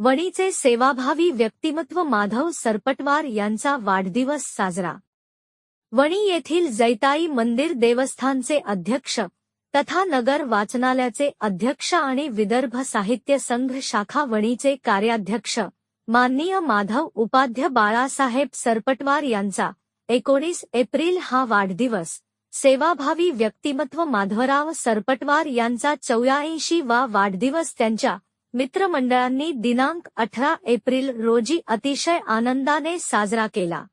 वणीचे सेवाभावी व्यक्तिमत्व माधव सरपटवार यांचा वाढदिवस साजरा. वणी येथील जैताई मंदिर देवस्थानचे अध्यक्ष तथा नगर वाचनालयाचे अध्यक्ष आणि विदर्भ साहित्य संघ शाखा वणीचे कार्याध्यक्ष माननीय माधव उपाध्य बाळासाहेब सरपटवार यांचा एकोणीस एप्रिल हा वाढदिवस. सेवाभावी व्यक्तिमत्व माधवराव सरपटवार यांचा चौऱ्याऐंशी वा वाढदिवस त्यांच्या मित्रमंडळांनी दिनांक अठरा एप्रिल रोजी अतिशय आनंदाने साजरा केला.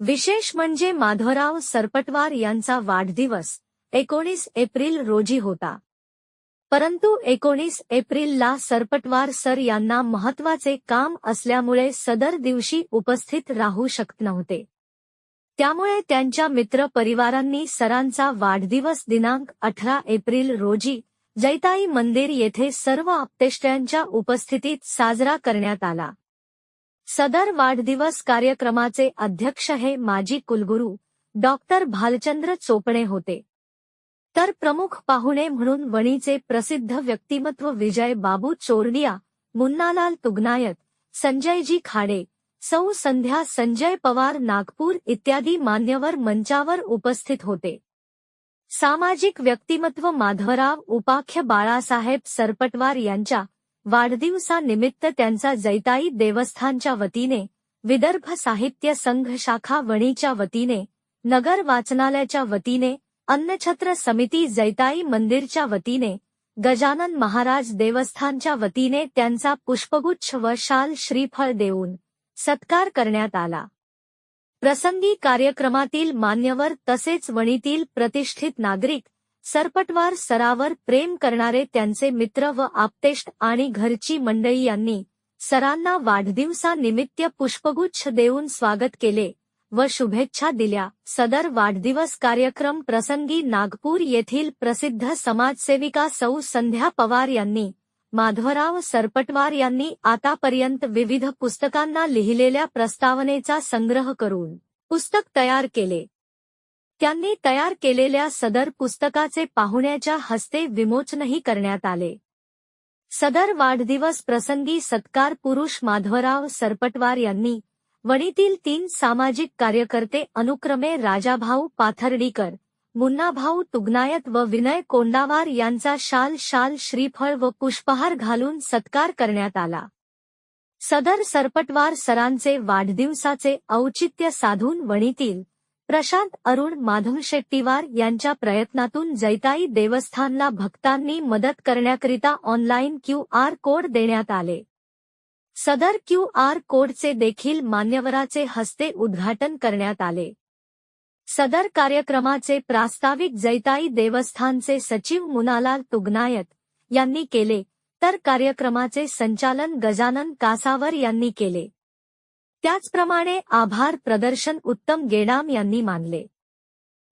विशेष म्हणजे माधवराव सरपटवार यांचा वाढदिवस एकोणीस एप्रिल रोजी होता. परंतु एकोणीस एप्रिलला सरपटवार सर यांना महत्त्वाचे काम असल्यामुळे सदर दिवशी उपस्थित राहू शकत नव्हते. त्यामुळे त्यांच्या मित्र परिवारांनी सरांचा वाढदिवस दिनांक अठरा एप्रिल रोजी जैताई मंदिर येथे सर्व आप्तेष्ट्यांच्या उपस्थितीत साजरा करण्यात आला. सदर वाढदिवस कार्यक्रमाचे अध्यक्ष हे माजी कुलगुरू डॉक्टर भालचंद्र चोपणे होते. तर प्रमुख पाहुणे म्हणून वणीचे प्रसिद्ध व्यक्तिमत्व विजय बाबू चोरडिया मुन्नालाल तुगनायत संजयजी खाडे सौ संध्या संजय पवार नागपूर इत्यादी मान्यवर मंचावर उपस्थित होते. सामाजिक व्यक्तिमत्व माधवराव उपाख्य बाळासाहेब सरपटवार यांच्या वाढदिवसानिमित्त त्यांचा जैताई देवस्थानच्या वतीने विदर्भ साहित्य संघ शाखा वणीच्या वतीने नगर वाचनालयाच्या वतीने अन्नछत्र समिती जैताई मंदिरच्या वतीने गजानन महाराज देवस्थानच्या वतीने त्यांचा पुष्पगुच्छ व शाल श्रीफळ देऊन सत्कार करण्यात आला. प्रसंगी कार्यक्रमातील मान्यवर तसेच वणीतील प्रतिष्ठित नागरिक सरपटवार सरावर प्रेम करणारे त्यांचे मित्र व आप्तेष्ट आणि घरची मंडळी यांनी सरांना वाढदिवसानिमित्त पुष्पगुच्छ देऊन स्वागत केले व शुभेच्छा दिल्या. सदर वाढदिवस कार्यक्रम प्रसंगी नागपूर येथील प्रसिद्ध समाजसेविका सौ संध्या पवार यांनी माधवराव सरपटवार यांनी आतापर्यंत विविध पुस्तकांना लिहिलेल्या प्रस्तावनेचा संग्रह करून पुस्तक तयार केले. त्यांनी तयार केलेल्या सदर पुस्तकाचे पाहुण्याच्या हस्ते विमोचनही करण्यात आले. सदर वाढदिवस प्रसंगी सत्कार पुरुष माधवराव सरपटवार यांनी वणीतील तीन सामाजिक कार्यकर्ते अनुक्रमे राजाभाऊ पाथर्डीकर मुन्नाभाऊ तुगनायत व विनय कोंडावार यांचा शाल शाल श्रीफळ व पुष्पहार घालून सत्कार करण्यात आला. सदर सरपटवार सरांचे वाढदिवसाचे औचित्य साधून वणीतील प्रशांत अरुण माधव शेट्टीवार यांच्या प्रयत्नातून जैताई देवस्थानला भक्तांनी मदत करण्याकरिता ऑनलाईन क्यू आर कोड देण्यात आले. सदर क्यू आर कोडचे देखील मान्यवराचे हस्ते उद्घाटन करण्यात आले. सदर कार्यक्रमाचे प्रास्ताविक जैताई देवस्थानचे सचिव मुनालाल तुगनायत यांनी केले तर कार्यक्रमाचे संचालन गजानन कासावर यांनी केले. त्याचप्रमाणे आभार प्रदर्शन उत्तम गेडाम यांनी मानले.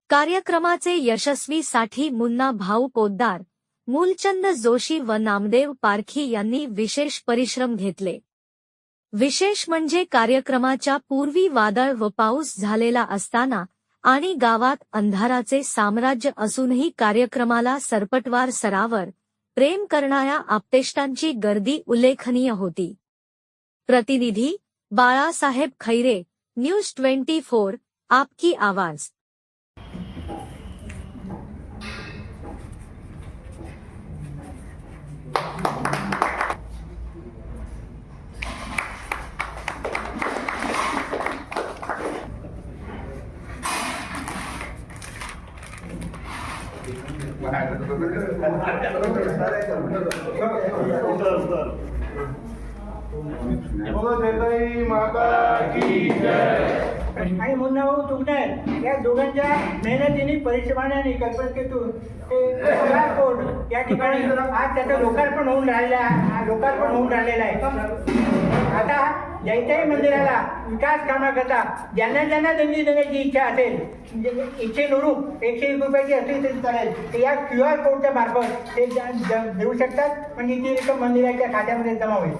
कार्यक्रमाचे यशस्वीसाठी मुन्ना भाऊ पोद्दार मूलचंद जोशी व नामदेव पारखी यांनी विशेष परिश्रम घेतले. विशेष म्हणजे कार्यक्रमाच्या पूर्वी वादळ व पाऊस झालेला असताना आणि गावात अंधाराचे साम्राज्य असूनही कार्यक्रमाला सरपटवार सरावर प्रेम करणाऱ्या आप्तेष्टांची गर्दी उल्लेखनीय होती. प्रतिनिधी Balasaheb Khaire news twenty four आपकी आवाज. बोलो जयताई माता की आणि मुन्ना भाऊ तुमने या दोघांच्या मेहनतीने परिश्रमाने आणि कल्पनेतून ते या ठिकाणी आज त्याचं लोकार्पण होऊन राहिला. लोकार्पण होऊन राहिलेलं आहे. आता जैताई मंदिराला विकास कामाकरता ज्यांना ज्यांना देणगी देण्याची इच्छा असेल म्हणजे इच्छेनुरूप एकशे एक रुपयाची असली तरी चालेल. तर या क्यू आर कोडच्या मार्फत ते देऊ शकतात. म्हणजे ती रक्कम मंदिराच्या खात्यामध्ये जमा होईल.